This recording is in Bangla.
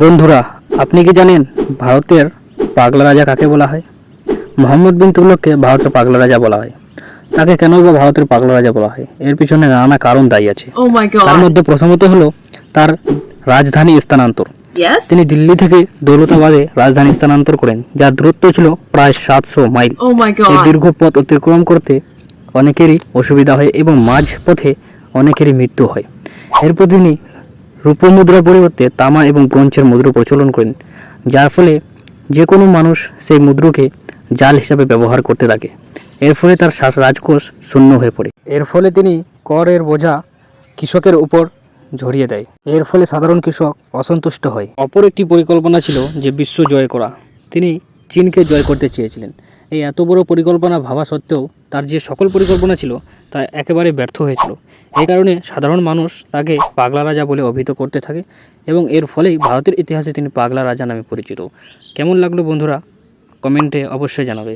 বন্ধুরা আপনি কি জানেন ভারতের পাগলা রাজা কাকে বলা হয়? মোহাম্মদ বিন তুগলককে ভারতের পাগলা রাজা বলা হয়। তাকে কেন বা ভারতের পাগলা রাজা বলা হয়? এর পিছনে নানা কারণ দায়ী আছে। Oh তার মধ্যে প্রথমত হলো তার রাজধানী স্থানান্তর। তিনি দিল্লি থেকে দৌলতাবাদে রাজধানী স্থানান্তর করেন যার দূরত্ব ছিল প্রায় সাতশো মাইল। Oh এই দীর্ঘ পথ অতিক্রম করতে অনেকেরই অসুবিধা হয় এবং মাঝ পথে অনেকেরই মৃত্যু হয়। এরপর তিনি রূপমুদ্রার পরিবর্তে তামা এবং ব্রোঞ্জের মুদ্রা প্রচলন করেন, যার ফলে যে কোনো মানুষ সেই মুদ্রকে জাল হিসাবে ব্যবহার করতে থাকে এর ফলে তার রাজকোষ শূন্য হয়ে পড়ে। এর ফলে তিনি করের বোঝা কৃষকের উপর ঝরিয়ে দেয়। এর ফলে সাধারণ কৃষক অসন্তুষ্ট হয়। অপর একটি পরিকল্পনা ছিল যে বিশ্ব জয় করা। তিনি চীনকে জয় করতে চেয়েছিলেন। এই এত বড় পরিকল্পনা ভাবা সত্ত্বেও তার যে সকল পরিকল্পনা ছিল তা একেবারে ব্যর্থ হয়েছিল। এই কারণে সাধারণ মানুষ তাকে পাগলা রাজা বলে অভিহিত করতে থাকে এবং এর ফলেই ভারতের ইতিহাসে তিনি পাগলা রাজা নামে পরিচিত। কেমন লাগল বন্ধুরা? কমেন্টে অবশ্যই জানাবে।